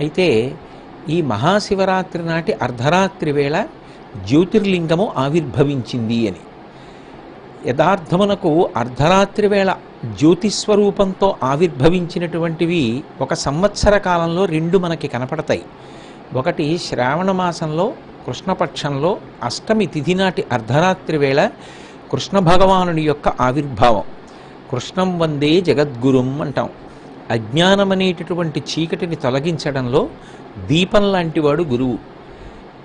అయితే ఈ మహాశివరాత్రి నాటి అర్ధరాత్రి వేళ జ్యోతిర్లింగము ఆవిర్భవించింది అని. యథార్థమునకు అర్ధరాత్రి వేళ జ్యోతిస్వరూపంతో ఆవిర్భవించినటువంటివి ఒక సంవత్సర కాలంలో రెండు మనకి కనపడతాయి. ఒకటి శ్రావణ మాసంలో కృష్ణపక్షంలో అష్టమి తిథి నాటి అర్ధరాత్రి వేళ కృష్ణ భగవానుని యొక్క ఆవిర్భావం. కృష్ణం వందే జగద్గురుం అంటాం. అజ్ఞానం అనేటటువంటి చీకటిని తొలగించడంలో దీపం లాంటివాడు గురువు.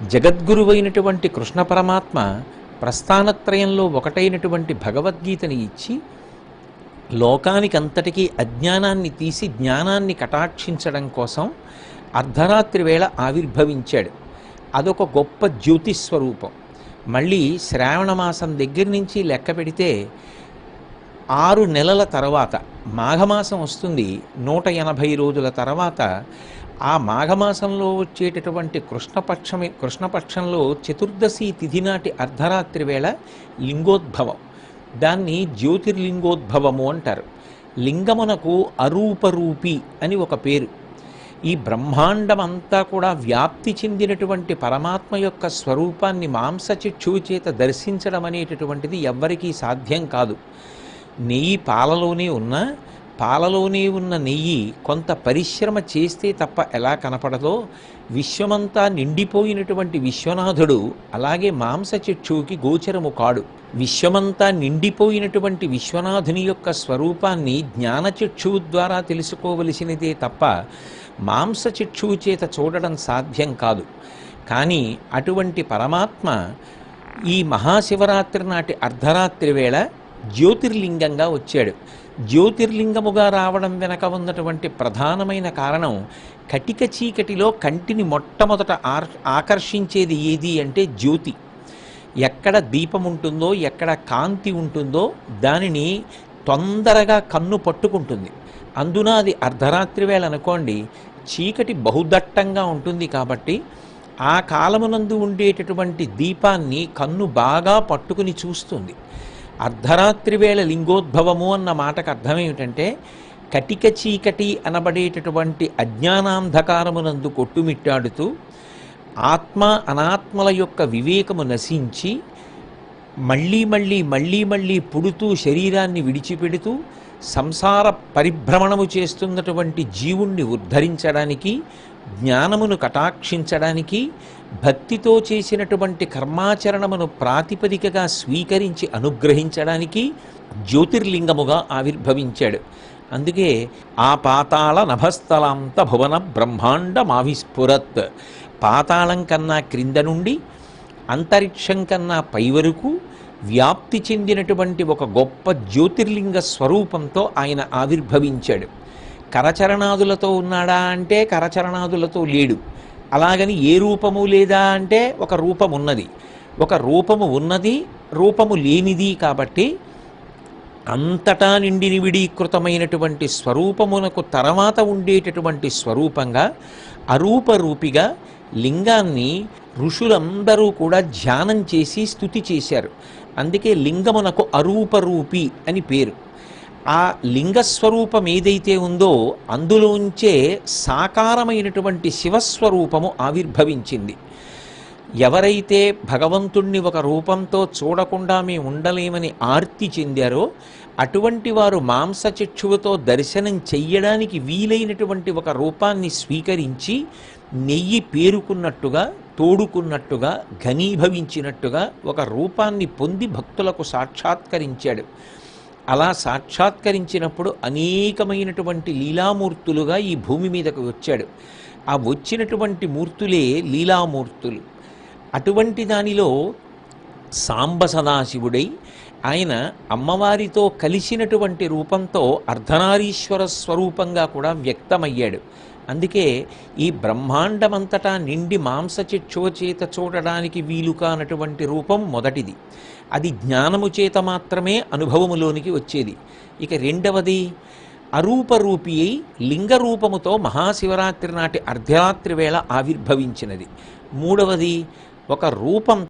జగద్గురువైనటువంటి కృష్ణ పరమాత్మ ప్రస్థానత్రయంలో ఒకటైనటువంటి భగవద్గీతని ఇచ్చి లోకానికంతటికీ అజ్ఞానాన్ని తీసి జ్ఞానాన్ని కటాక్షించడం కోసం అర్ధరాత్రి వేళ ఆవిర్భవించాడు. అదొక గొప్ప జ్యోతిస్వరూపం. మళ్ళీ శ్రావణ మాసం దగ్గర నుంచి లెక్క పెడితే ఆరు నెలల తర్వాత మాఘమాసం వస్తుంది. నూట ఎనభై రోజుల తర్వాత ఆ మాఘమాసంలో వచ్చేటటువంటి కృష్ణపక్షమి కృష్ణపక్షంలో చతుర్దశి తిథి నాటి అర్ధరాత్రి వేళ లింగోద్భవం. దాన్ని జ్యోతిర్లింగోద్భవము అంటారు. లింగమునకు అరూపరూపి అని ఒక పేరు. ఈ బ్రహ్మాండమంతా కూడా వ్యాప్తి చెందినటువంటి పరమాత్మ యొక్క స్వరూపాన్ని మాంసచిక్షువు చేత దర్శించడం అనేటటువంటిది ఎవ్వరికీ సాధ్యం కాదు. నెయ్యి పాలలోనే ఉన్నా పాలలోనే ఉన్న నెయ్యి కొంత పరిశ్రమ చేస్తే తప్ప ఎలా కనపడదో విశ్వమంతా నిండిపోయినటువంటి విశ్వనాథుడు అలాగే మాంసచిక్షువుకి గోచరము కాడు. విశ్వమంతా నిండిపోయినటువంటి విశ్వనాథుని యొక్క స్వరూపాన్ని జ్ఞానచక్షువు ద్వారా తెలుసుకోవలసినదే తప్ప మాంసచిక్షువు చేత చూడడం సాధ్యం కాదు. కానీ అటువంటి పరమాత్మ ఈ మహాశివరాత్రి నాటి అర్ధరాత్రి వేళ జ్యోతిర్లింగంగా వచ్చాడు. జ్యోతిర్లింగముగా రావడం వెనక ఉన్నటువంటి ప్రధానమైన కారణం కటిక చీకటిలో కంటిని మొట్టమొదట ఆర్ ఆకర్షించేది ఏది అంటే జ్యోతి. ఎక్కడ దీపం ఉంటుందో ఎక్కడ కాంతి ఉంటుందో దానిని తొందరగా కన్ను పట్టుకుంటుంది. అందున అది అర్ధరాత్రి వేళ అనుకోండి చీకటి బహుదట్టంగా ఉంటుంది కాబట్టి ఆ కాలమునందు ఉండేటటువంటి దీపాన్ని కన్ను బాగా పట్టుకుని చూస్తుంది. అర్ధరాత్రి వేళ లింగోద్భవము అన్న మాటకు అర్థమేమిటంటే కటిక చీకటి అనబడేటటువంటి అజ్ఞానాంధకారమునందు కొట్టుమిట్టాడుతూ ఆత్మ అనాత్మల యొక్క వివేకము నశించి మళ్ళీ మళ్ళీ మళ్ళీ మళ్ళీ పుడుతూ శరీరాన్ని విడిచిపెడుతూ సంసార పరిభ్రమణము చేస్తున్నటువంటి జీవుణ్ణి ఉద్ధరించడానికి జ్ఞానమును కటాక్షించడానికి భక్తితో చేసినటువంటి కర్మాచరణమును ప్రాతిపదికగా స్వీకరించి అనుగ్రహించడానికి జ్యోతిర్లింగముగా ఆవిర్భవించాడు. అందుకే ఆ పాతాళ నభస్థలాంత భువన బ్రహ్మాండమావిస్ఫురత్. పాతాళం కన్నా క్రింద నుండి అంతరిక్షం కన్నా పై వరకు వ్యాప్తి చెందినటువంటి ఒక గొప్ప జ్యోతిర్లింగ స్వరూపంతో ఆయన ఆవిర్భవించాడు. కరచరణాదులతో ఉన్నాడా అంటే కరచరణాదులతో లేడు. అలాగని ఏ రూపము లేదా అంటే ఒక రూపం ఉన్నది ఒక రూపము ఉన్నది రూపము లేనిది కాబట్టి అంతటా నిండి నివిడీకృతమైనటువంటి స్వరూపమునకు తర్వాత ఉండేటటువంటి స్వరూపంగా అరూపరూపిగా లింగాన్ని ఋషులందరూ కూడా ధ్యానం చేసి స్థుతి చేశారు. అందుకే లింగమునకు అరూపరూపి అని పేరు. ఆ లింగస్వరూపం ఏదైతే ఉందో అందులోంచే సాకారమైనటువంటి శివస్వరూపము ఆవిర్భవించింది. ఎవరైతే భగవంతుణ్ణి ఒక రూపంతో చూడకుండా మేము ఉండలేమని ఆర్తి చెందారో అటువంటి వారు మాంసచక్షువుతో దర్శనం చెయ్యడానికి వీలైనటువంటి ఒక రూపాన్ని స్వీకరించి నెయ్యి పేరుకున్నట్టుగా తోడుకున్నట్టుగా ఘనీభవించినట్టుగా ఒక రూపాన్ని పొంది భక్తులకు సాక్షాత్కరించాడు. అలా సాక్షాత్కరించినప్పుడు అనేకమైనటువంటి లీలామూర్తులుగా ఈ భూమి మీదకు వచ్చాడు. ఆ వచ్చినటువంటి మూర్తులే లీలామూర్తులు. అటువంటి దానిలో సాంబ సదాశివుడై ఆయన అమ్మవారితో కలిసినటువంటి రూపంతో అర్ధనారీశ్వర స్వరూపంగా కూడా వ్యక్తమయ్యాడు. అందుకే ఈ బ్రహ్మాండమంతటా నిండి మాంసచిక్షువ చేత చూడడానికి వీలు కానటువంటి రూపం మొదటిది. అది జ్ఞానము చేత మాత్రమే అనుభవములోనికి వచ్చేది. ఇక రెండవది అరూపరూపి అయి లింగరూపముతో మహాశివరాత్రి నాటి అర్ధరాత్రి వేళ ఆవిర్భవించినది. మూడవది ఒక రూపం